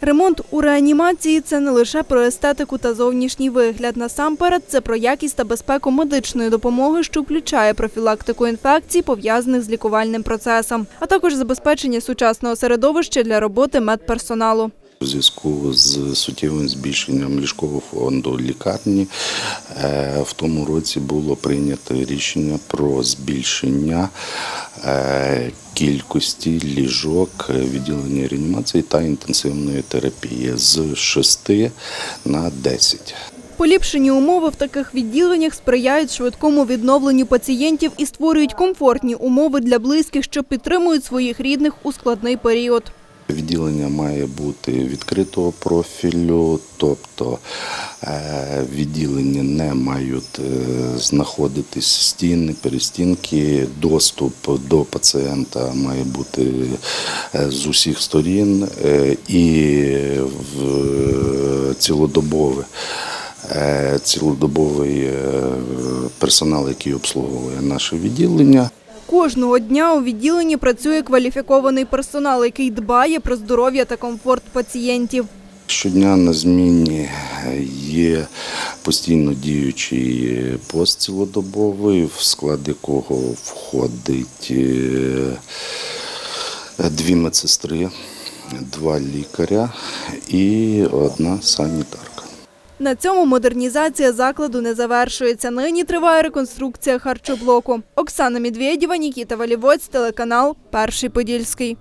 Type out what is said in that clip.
Ремонт у реанімації це не лише про естетику та зовнішній вигляд. Насамперед, це про якість та безпеку медичної допомоги, що включає профілактику інфекцій, пов'язаних з лікувальним процесом, а також забезпечення сучасного середовища для роботи медперсоналу. У зв'язку з суттєвим збільшенням ліжкового фонду лікарні е, в тому році було прийнято рішення про збільшення е, кількості ліжок відділення реанімації та інтенсивної терапії з 6 на 10. Поліпшені умови в таких відділеннях сприяють швидкому відновленню пацієнтів і створюють комфортні умови для близьких, що підтримують своїх рідних у складний період. Відділення має бути відкритого профілю, тобто е, відділення не мають е, знаходитись стіни, перестінки. Доступ до пацієнта має бути е, з усіх сторін і в цілодобове. Цілодобовий персонал, який обслуговує наше відділення, Кожного дня у відділенні працює кваліфікований персонал, який дбає про здоров'я та комфорт пацієнтів. Щодня на зміні є постійно діючий пост цілодобовий, в склад якого входить е, дві медсестри, два лікаря і одна санітарка. На цьому модернізація закладу не завершується. Нині триває реконструкція харчоблоку. Оксана Медведєва, Нікіта Валівоць, телеканал Перший Подільський.